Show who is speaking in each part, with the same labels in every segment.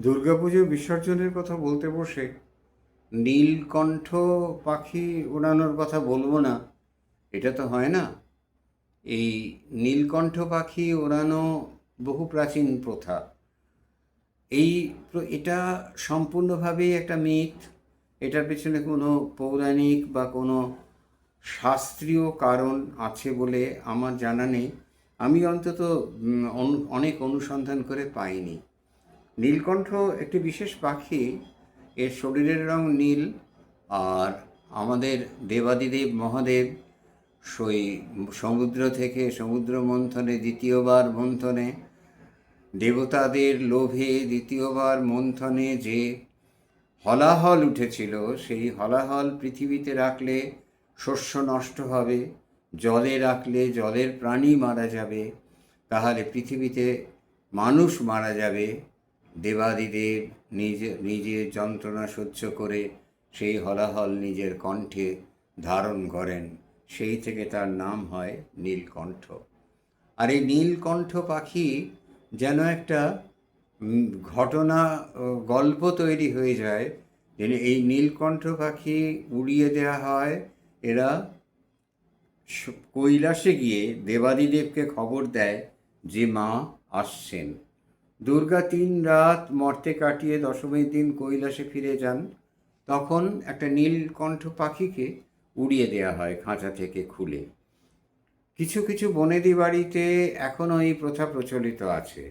Speaker 1: দুর্গাপুজো বিসর্জনের কথা বলতে বসে নীলকণ্ঠ পাখি ওড়ানোর কথা বলব না, এটা তো হয় না। এই নীলকণ্ঠ পাখি ওড়ানো বহু প্রাচীন প্রথা। এই এটা সম্পূর্ণভাবেই একটা মিথ। এটার পেছনে কোনো পৌরাণিক বা কোনো শাস্ত্রীয় কারণ আছে বলে আমার জানা নেই। আমি অন্তত অনু- অনেক অনুসন্ধান করে পাইনি। নীলকণ্ঠ একটি বিশেষ পাখি। এর শরীরের রং নীল আর আমাদের দেবাদিদেব মহাদেব সেই সমুদ্র থেকে সমুদ্র মন্থনে দ্বিতীয়বার মন্থনে, দেবতাদের লোভে দ্বিতীয়বার মন্থনে যে হলাহল উঠেছিল, সেই হলাহল পৃথিবীতে রাখলে শস্য নষ্ট হবে, জলে রাখলে জলের প্রাণী মারা যাবে, তাহলে পৃথিবীতে মানুষ মারা যাবে। দেবাদিদেব নিজে নিজে যন্ত্রণা সহ্য করে সেই হলাহল নিজের কণ্ঠে ধারণ করেন। সেই থেকে তার নাম হয় নীলকণ্ঠ। আর এই নীলকণ্ঠ পাখি যেন একটা ঘটনা গল্প তৈরি হয়ে যায় যেন এই নীলকণ্ঠ পাখি উড়িয়ে দেওয়া হয়। এরা কৈলাসে গিয়ে দেবাদিদেবকে খবর দেয় যে মা আসছেন। দুর্গা তিন রাত মর্তে কাটিয়ে দশমীর দিন কৈলাসে ফিরে যান, তখন একটা নীলকণ্ঠ পাখিকে উড়িয়ে দেওয়া হয় খাঁচা থেকে খুলে। কিছু কিছু বনেদি বাড়িতে এখনও এই প্রথা প্রচলিত আছে,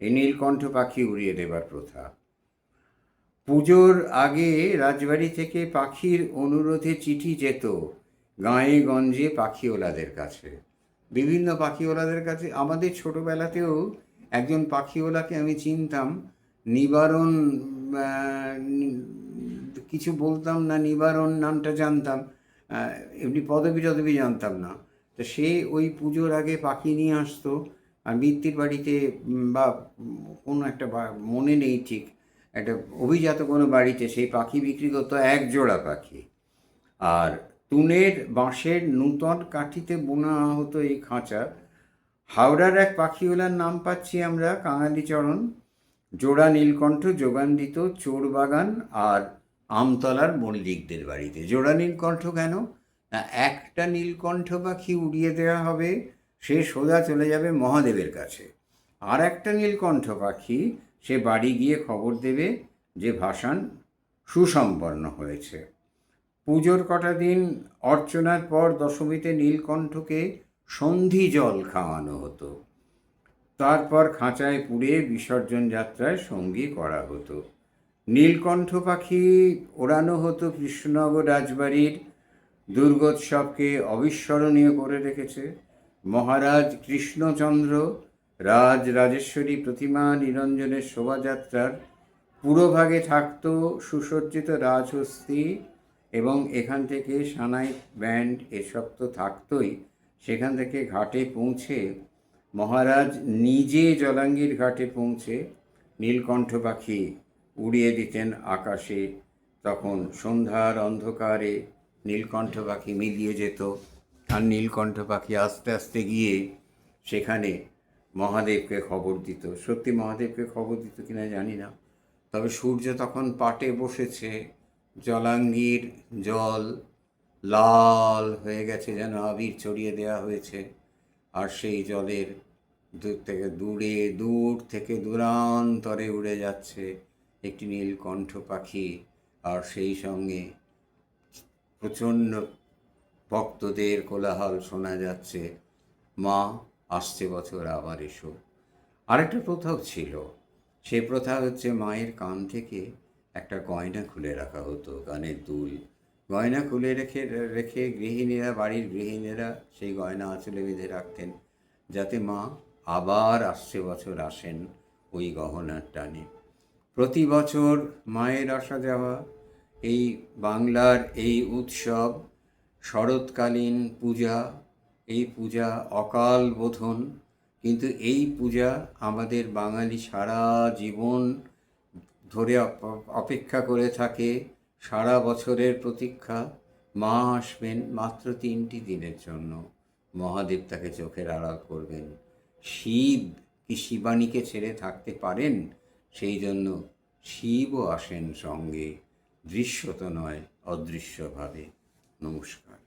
Speaker 1: এই নীলকণ্ঠ পাখি উড়িয়ে দেবার প্রথা। পুজোর আগে রাজবাড়ি থেকে পাখির অনুরোধে চিঠি যেত গাঁয়ে গঞ্জে পাখিওলাদের কাছে। বিভিন্ন পাখিওলাদের কাছে, আমাদের ছোটোবেলাতেও একজন পাখিওয়ালাকে আমি চিনতাম। নিবারণ কিছু বলতাম না, নিবারণ নামটা জানতাম। এমনি পদবি টদবি জানতাম না। তো সে ওই পুজোর আগে পাখি নিয়ে আসতো। আর মিত্তির বাড়িতে বা কোনো একটা মনে নেই ঠিক, একটা অভিজাত কোনো বাড়িতে সেই পাখি বিক্রি করতো এক জোড়া পাখি। আর তুনের বাঁশের নূতন কাঠিতে বোনা হতো এই খাঁচা। হাওড়ার এক পাখিওলার নাম পাচ্ছি আমরা কাঙালিচরণ জোড়া নীলকণ্ঠ যোগান দিত চোর বাগান আর আমতলার মল্লিকদের বাড়িতে। জোড়া নীলকণ্ঠ কেন? না, একটা নীলকণ্ঠ পাখি উড়িয়ে দেওয়া হবে, সে সোজা চলে যাবে মহাদেবের কাছে। আর একটা নীলকণ্ঠ পাখি, সে বাড়ি গিয়ে খবর দেবে যে ভাসান সুসম্পন্ন হয়েছে। পুজোর কটা দিন অর্চনার পর দশমীতে নীলকণ্ঠকে সন্ধি জল খাওয়ানো হতো। তারপর খাঁচায় পুড়ে বিসর্জন যাত্রায় সঙ্গী করা হতো। নীলকণ্ঠ পাখি ওড়ানো হতো কৃষ্ণনগর রাজবাড়ির। দুর্গোৎসবকে অবিস্মরণীয় করে রেখেছে মহারাজ কৃষ্ণচন্দ্র। রাজ রাজেশ্বরী প্রতিমা নিরঞ্জনের শোভাযাত্রার পুরোভাগে থাকত সুসজ্জিত রাজহস্তি এবং এখান থেকে সানাই ব্যান্ড এসব তো থাকতোই। সেখান থেকে ঘাটে পৌঁছে মহারাজ নিজে জলাঙ্গির ঘাটে পৌঁছে নীলকণ্ঠ পাখি উড়িয়ে দিতেন আকাশে। তখন সন্ধ্যার অন্ধকারে নীলকণ্ঠ পাখি মিলিয়ে যেত আর নীলকণ্ঠ পাখি আস্তে আস্তে গিয়ে সেখানে মহাদেবকে খবর দিত। সত্যি মহাদেবকে খবর দিত কিনা জানি না। তবে সূর্য তখন পাটে বসেছে, জলাঙ্গির জল লাল হয়ে গেছে যেন আবির ছড়িয়ে দেওয়া হয়েছে। আর সেই জলের দূর থেকে দূরে, দূর থেকে দূরান্তরে উড়ে যাচ্ছে একটি নীলকণ্ঠ পাখি। আর সেই সঙ্গে প্রচণ্ড ভক্তদের কোলাহল শোনা যাচ্ছে। মা, আসছে বছর, আবার এসো। আরেকটা প্রথাও ছিল। সেই প্রথা হচ্ছে মায়ের কান থেকে একটা গয়না খুলে রাখা হতো, কানের দুল। গয়না খুলে রেখে রেখে গৃহিণীরা, বাড়ির গৃহিণীরা সেই গয়না আঁচলে বেঁধে রাখতেন যাতে মা আবার আসছে বছর আসেন ওই গহনার টানে। প্রতি বছর মায়ের আসা যাওয়া, এই বাংলার এই উৎসব, শরৎকালীন পূজা, এই পূজা অকাল বোধন, কিন্তু এই পূজা আমাদের বাঙালি সারা জীবন ধরে অপেক্ষা করে থাকে সারা বছরের প্রতীক্ষা মা আসবেন মাত্র তিনটি দিনের জন্য। মহাদেব তাকে চোখের আড়াল করবেন। শিব কি শিবানীকে ছেড়ে থাকতে পারেন? সেই জন্য শিবও আসেন সঙ্গে। দৃশ্যত নয়, অদৃশ্যভাবে। নমস্কার।